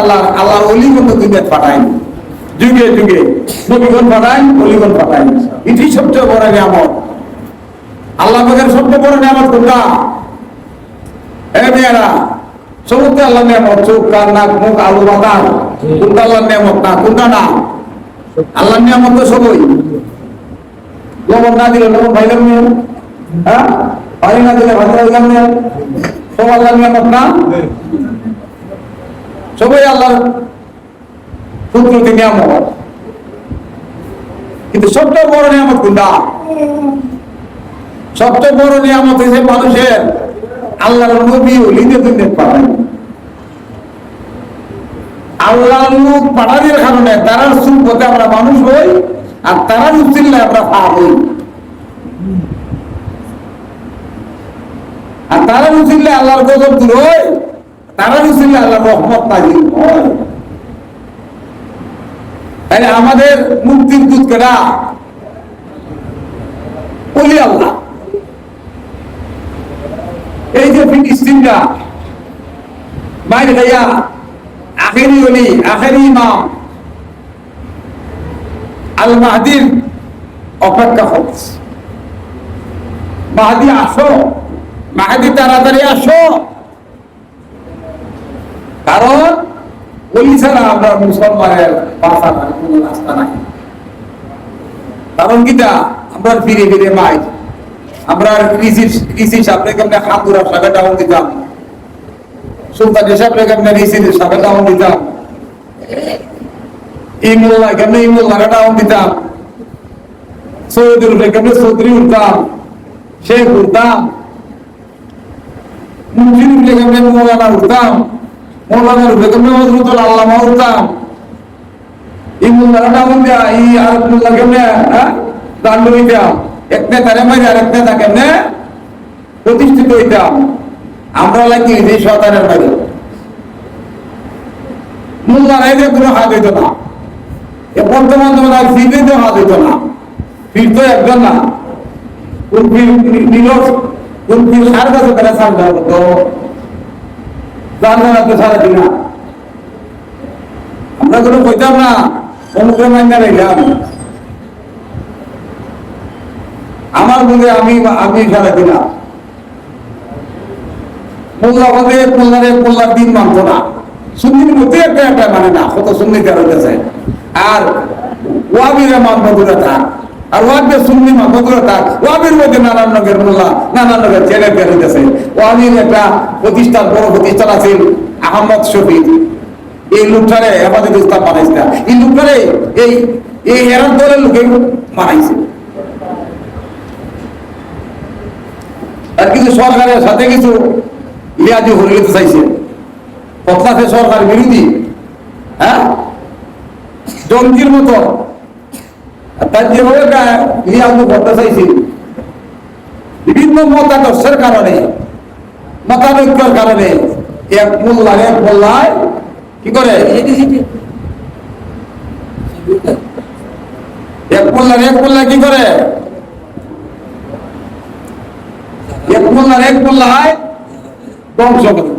আল্লাহ আল্লাহর অলিগণ তো দুনিয়াত পাঠায় যুগে যুগে নবীগণ পাঠায়, অলিগণ পাঠায় এটি সবচেয়ে বড় নিয়ামত। আল্লাহ পাকের সবচেয়ে বড় নিয়ামত কোনটা? এ মেয়েরা সমুদ্রে আল্লাহ নিয়ামত, চোখ, কান, নাক, মুখ, আলু বাতাস কোনটা আল্লাহ নিয়ামত? না, কোনটা না? আল্লাহ নিয়ামত তো সবই। লবণ না দিলে লবণ পাইলাম না। হ্যাঁ? পানি না দিলে ভাত পাইলাম না। সব আল্লাহ নিয়ামত না? সবই আল্লাহর কুদরতি নিয়ামত। কিন্তু সবচেয়ে বড় নিয়ামত কোনটা? সবচেয়ে বড় নিয়ামত হয়েছে মানুষের আল্লাহর নবী অলিদের জন্য পাঠায় আল্লাহ লোক কারণে তারার সুপথে আমরা মানুষ হই আর তারার উচিল্লে আমরা পা হই। আর তারার উচিল্লে আল্লাহর গজব দূর তারার উচিল্লে আল্লাহর রহমত নাজিল তাহলে আমাদের মুক্তির কেনা বলি আল্লাহ। এই যে ফিলিস্তিনটা বাইরে ভাইয়া, আখেরি অলি, আখেরি ইমাম আল মাহাদির অপেক্ষা হচ্ছে মাহাদি আসো, মাহাদি তাড়াতাড়ি আসো কারণ অলি ছাড়া আমরা মুসলমানের বাঁচা নাই, কোনো রাস্তা নাই। কারণ কিটা? আমরা ফিরে ফিরে মাই আমরা কৃষি কৃষি সামনে কেমনে হাতুরা সাথে ডাউন দিতাম? সুলতান রেখে কেমনে রিসির সাথে ডাউন দিতাম? ইমুল্লাহ কেমনে ইমুল্লাহ ডাউন দিতাম? সৌদির কেমনে চৌধুরী উঠতাম? শেখ উঠতাম? উপরে কেমনে মৌলানা উঠতাম? উপরে কেমনে হজরতুল আল্লামা উঠতাম ইমুল্লাহ ডাউন দেয়া ই আরবুল্লাহ কেমনে? হ্যাঁ? হইতাম এক নেতারে মাঝে আর কেমনে? প্রতিষ্ঠিত হইতাম আমরা লাগি এই সরকারের মাঝে মোল্লা রাইলে কোনো হাত হইতো না। এ বর্তমান তোমার ফিরতে হাত হইতো না। ফির তো একজন না। কোন ফির নিল কোন ফির সার কাছে তারা সামনে হতো আমরা কোনো কইতাম না মাইনা আমার মনে আমি আমি সারা দিলাম মোল্লা বাদে মোল্লারে মোল্লার দিন না। মধ্যে একটা একটা মানে আর মানবো আর ওয়াবে সুন্নি দূরে থাক ওয়াবির মধ্যে নানান রঙের মোল্লা, নানান রঙের ছেলে বের হইতেছে। ওয়াবির একটা প্রতিষ্ঠান, বড় প্রতিষ্ঠান আছে, আহমদ শফিক। এই লোকটারে আমাদের ইসলাম বানাইছে। এই লোকটারে এই এই এরার দলের লোকে মানাইছে আর কিছু সরকারের সাথে কিছু লিয়াজি হরিতে চাইছে। কথাতে সরকার বিরোধী হ্যাঁ? জঙ্গির মতো বিভিন্ন মতাদর্শের কারণে, মতানৈক্যর কারণে, এক মোল্লার এক মোল্লায় কি করে? এক মোল্লার এক মোল্লা কি করে? এক মোল্লার এক মোল্লায় ধ্বংস করে।